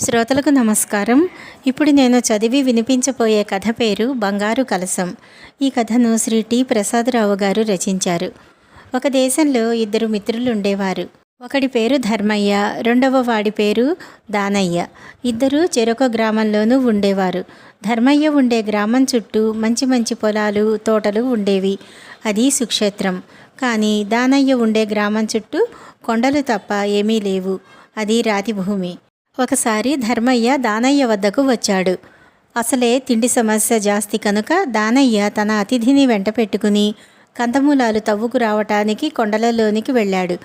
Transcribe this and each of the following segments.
శ్రోతలకు నమస్కారం. ఇప్పుడు నేను చదివి వినిపించబోయే కథ పేరు బంగారు కలసం ఈ కథను శ్రీ టి. ప్రసాదరావు గారు రచించారు. ఒక దేశంలో ఇద్దరు మిత్రులు ఉండేవారు ఒకడి పేరు ధర్మయ్య రెండవ వాడి పేరు దానయ్య. ఇద్దరు చెరొక గ్రామంలోనూ ఉండేవారు. ధర్మయ్య ఉండే గ్రామం చుట్టూ మంచి మంచి పొలాలు తోటలు ఉండేవి. అది సుక్షేత్రం. కానీ దానయ్య ఉండే గ్రామం చుట్టూ కొండలు తప్ప ఏమీ లేవు. అది రాతి భూమి ఒకసారి ధర్మయ్య దానయ్య వద్దకు వచ్చాడు. అసలే తిండి సమస్య జాస్తి కనుక దానయ్య తన అతిథిని వెంట పెట్టుకుని కందమూలాలు తవ్వుకు రావటానికి కొండలలోనికి వెళ్ళాడు.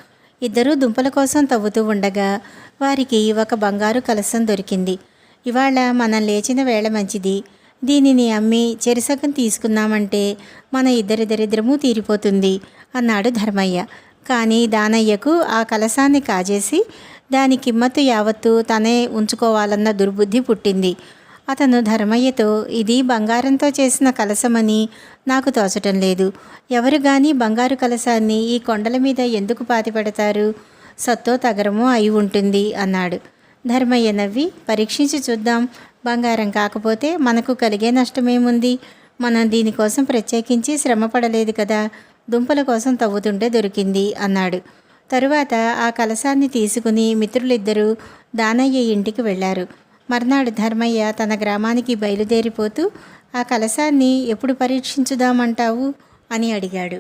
ఇద్దరూ దుంపల కోసం తవ్వుతూ ఉండగా వారికి ఒక బంగారు కలసం దొరికింది. ఇవాళ మనం లేచిన వేళ మంచిది. దీనిని అమ్మి చెరిసగం తీసుకున్నామంటే మన ఇద్దరి దరిద్రము తీరిపోతుంది అన్నాడు ధర్మయ్య. కానీ దానయ్యకు ఆ కలసాన్ని కాజేసి దాని కిమ్మత్తు యావత్తు తనే ఉంచుకోవాలన్న దుర్బుద్ధి పుట్టింది. అతను ధర్మయ్యతో ఇది బంగారంతో చేసిన కలసమని నాకు తోచటం లేదు. ఎవరు కానీ బంగారు కలసాన్ని ఈ కొండల మీద ఎందుకు పాతి పెడతారు సత్తో తగరమో అయి ఉంటుంది అన్నాడు. ధర్మయ్య నవ్వి పరీక్షించి చూద్దాం. బంగారం కాకపోతే మనకు కలిగే నష్టమేముంది? మనం దీనికోసం ప్రత్యేకించి శ్రమ పడలేదు కదా. దుంపల కోసం తవ్వుతుంటే దొరికింది అన్నాడు. తరువాత ఆ కలసాన్ని తీసుకుని మిత్రులిద్దరూ దానయ్య ఇంటికి వెళ్ళారు. మర్నాడు ధర్మయ్య తన గ్రామానికి బయలుదేరిపోతూ ఆ కలసాన్ని ఎప్పుడు పరీక్షించుదామంటావు? అని అడిగాడు.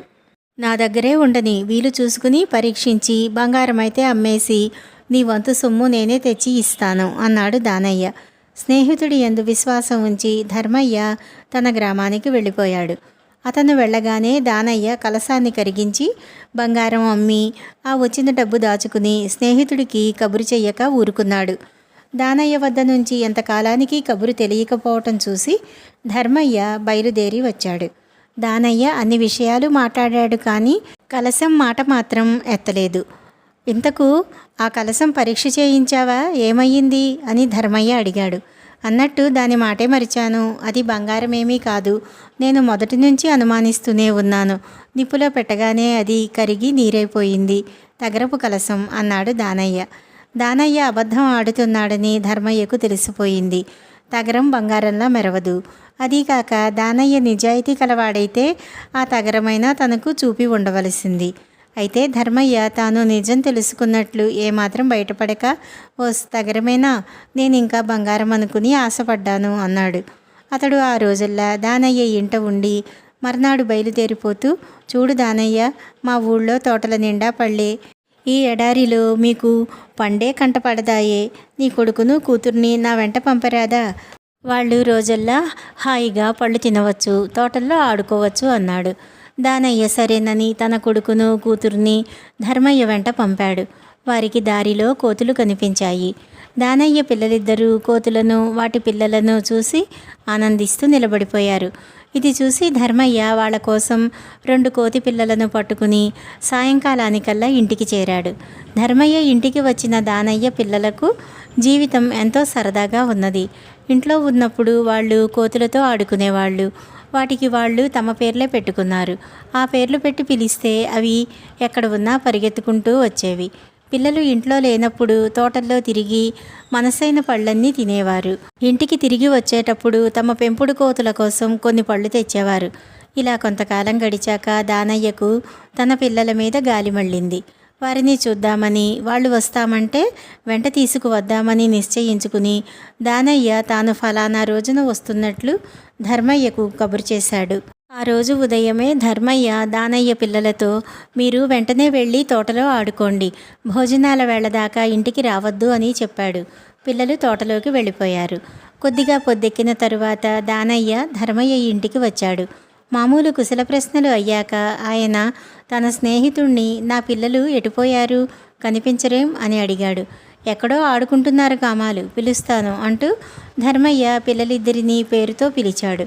నా దగ్గరే ఉండని వీలు చూసుకుని పరీక్షించి బంగారం అయితే అమ్మేసి నీ వంతు సొమ్ము నేనే తెచ్చి ఇస్తాను అన్నాడు దానయ్య. స్నేహితుడి ఎందు విశ్వాసం ఉంచి ధర్మయ్య తన గ్రామానికి వెళ్ళిపోయాడు. అతను వెళ్ళగానే దానయ్య కలసాన్ని కరిగించి బంగారం అమ్మి ఆ వచ్చిన డబ్బు దాచుకుని స్నేహితుడికి కబురు చెయ్యక ఊరుకున్నాడు. దానయ్య వద్ద నుంచి ఎంతకాలానికి కబురు తెలియకపోవటం చూసి ధర్మయ్య బయలుదేరి వచ్చాడు. దానయ్య అన్ని విషయాలు మాట్లాడాడు కానీ కలసం మాట మాత్రం ఎత్తలేదు. ఇంతకు ఆ కలసం పరీక్ష చేయించావా? ఏమయ్యింది? అని ధర్మయ్య అడిగాడు. అన్నట్టు దాని మాటే మరిచాను. అది బంగారమేమీ కాదు. నేను మొదటి నుంచి అనుమానిస్తూనే ఉన్నాను. నిప్పులో పెట్టగానే అది కరిగి నీరైపోయింది. తగరపు కలసం అన్నాడు దానయ్య. దానయ్య అబద్ధం ఆడుతున్నాడని ధర్మయ్యకు తెలిసిపోయింది. తగరం బంగారంలా మెరవదు. అదీకాక దానయ్య నిజాయితీ కలవాడైతే ఆ తగరమైనా తనకు చూపి ఉండవలసింది. అయితే ధర్మయ్య తాను నిజం తెలుసుకున్నట్లు ఏమాత్రం బయటపడక ఓ తగరమేనా నేను ఇంకా బంగారం అనుకుని ఆశపడ్డాను అన్నాడు. అతడు ఆ రోజుల్లా దానయ్య ఇంట ఉండి మర్నాడు బయలుదేరిపోతూ చూడు దానయ్య మా ఊళ్ళో తోటల నిండా పళ్ళే. ఈ ఎడారిలో మీకు పండే కంటపడదాయే నీ కొడుకును కూతుర్ని నా వెంట పంపరాదా? వాళ్ళు రోజల్లా హాయిగా పళ్ళు తినవచ్చు తోటల్లో ఆడుకోవచ్చు అన్నాడు. దానయ్య సరేనని తన కొడుకును కూతుర్ని ధర్మయ్య వెంట పంపాడు. వారికి దారిలో కోతులు కనిపించాయి. దానయ్య పిల్లలిద్దరూ కోతులను వాటి పిల్లలను చూసి ఆనందిస్తూ నిలబడిపోయారు. ఇది చూసి ధర్మయ్య వాళ్ళ కోసం రెండు కోతి పిల్లలను పట్టుకుని సాయంకాలానికల్లా ఇంటికి చేరాడు. ధర్మయ్య ఇంటికి వచ్చిన దానయ్య పిల్లలకు జీవితం ఎంతో సరదాగా ఉన్నది. ఇంట్లో ఉన్నప్పుడు వాళ్ళు కోతులతో ఆడుకునేవాళ్ళు. వాటికి వాళ్ళు తమ పేర్లే పెట్టుకున్నారు. ఆ పేర్లు పెట్టి పిలిస్తే అవి ఎక్కడ ఉన్నా పరిగెత్తుకుంటూ వచ్చేవి. పిల్లలు ఇంట్లో లేనప్పుడు తోటల్లో తిరిగి మనసైన పళ్ళన్నీ తినేవారు. ఇంటికి తిరిగి వచ్చేటప్పుడు తమ పెంపుడు కోతుల కోసం కొన్ని పళ్ళు తెచ్చేవారు. ఇలా కొంతకాలం గడిచాక దానయ్యకు తన పిల్లల మీద గాలి మళ్ళింది. వారిని చూద్దామని వాళ్ళు వస్తామంటే వెంట తీసుకువద్దామని నిశ్చయించుకుని దానయ్య తాను ఫలానా రోజున వస్తున్నట్లు ధర్మయ్యకు కబురు చేశాడు. ఆ రోజు ఉదయమే ధర్మయ్య దానయ్య పిల్లలతో మీరు వెంటనే వెళ్ళి తోటలో ఆడుకోండి. భోజనాల వేళ దాకా ఇంటికి రావద్దు అని చెప్పాడు. పిల్లలు తోటలోకి వెళ్ళిపోయారు. కొద్దిగా పొద్దెక్కిన తరువాత దానయ్య ధర్మయ్య ఇంటికి వచ్చాడు. మామూలు కుశల ప్రశ్నలు అయ్యాక ఆయన తన స్నేహితుణ్ణి నా పిల్లలు ఎటుపోయారు? కనిపించరేం? అని అడిగాడు. ఎక్కడో ఆడుకుంటున్నారు కామాలు పిలుస్తాను అంటూ ధర్మయ్య పిల్లలిద్దరినీ పేరుతో పిలిచాడు.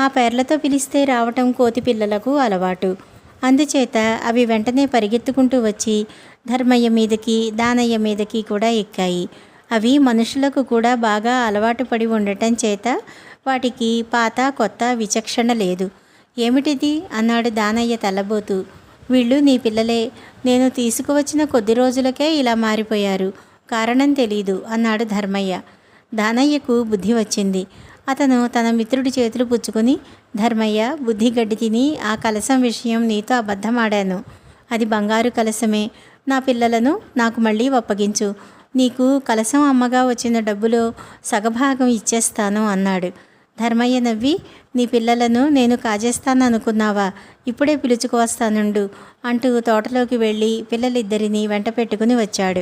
ఆ పేర్లతో పిలిస్తే రావటం కోతి పిల్లలకు అలవాటు. అందుచేత అవి వెంటనే పరిగెత్తుకుంటూ వచ్చి ధర్మయ్య మీదకి దానయ్య మీదకి కూడా ఎక్కాయి. అవి మనుషులకు కూడా బాగా అలవాటు పడి ఉండటం చేత వాటికి పాత కొత్త విచక్షణ లేదు. ఏమిటిది? అన్నాడు దానయ్య తెల్లబోతూ వీళ్ళు నీ పిల్లలే నేను తీసుకువచ్చిన కొద్ది రోజులకే ఇలా మారిపోయారు. కారణం తెలీదు అన్నాడు ధర్మయ్య. దానయ్యకు బుద్ధి వచ్చింది. అతను తన మిత్రుడి చేతులు పుచ్చుకొని ధర్మయ్య బుద్ధి గడ్డి తిని ఆ కలసం విషయం నీతో అబద్ధమాడాను. అది బంగారు కలసమే నా పిల్లలను నాకు మళ్ళీ ఒప్పగించు. నీకు కలసం అమ్మగా వచ్చిన డబ్బులో సగభాగం ఇచ్చేస్తాను అన్నాడు. ధర్మయ్య నవ్వి నీ పిల్లలను నేను కాజేస్తాను అనుకున్నావా ఇప్పుడే పిలుచుకువస్తానుండు అంటూ తోటలోకి వెళ్ళి పిల్లలిద్దరిని వెంట పెట్టుకుని వచ్చాడు.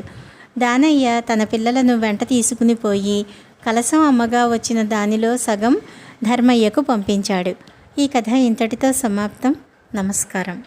దానయ్య తన పిల్లలను వెంట తీసుకుని పోయి కలసం అమ్మగా వచ్చిన దానిలో సగం ధర్మయ్యకు పంపించాడు. ఈ కథ ఇంతటితో సమాప్తం. నమస్కారం.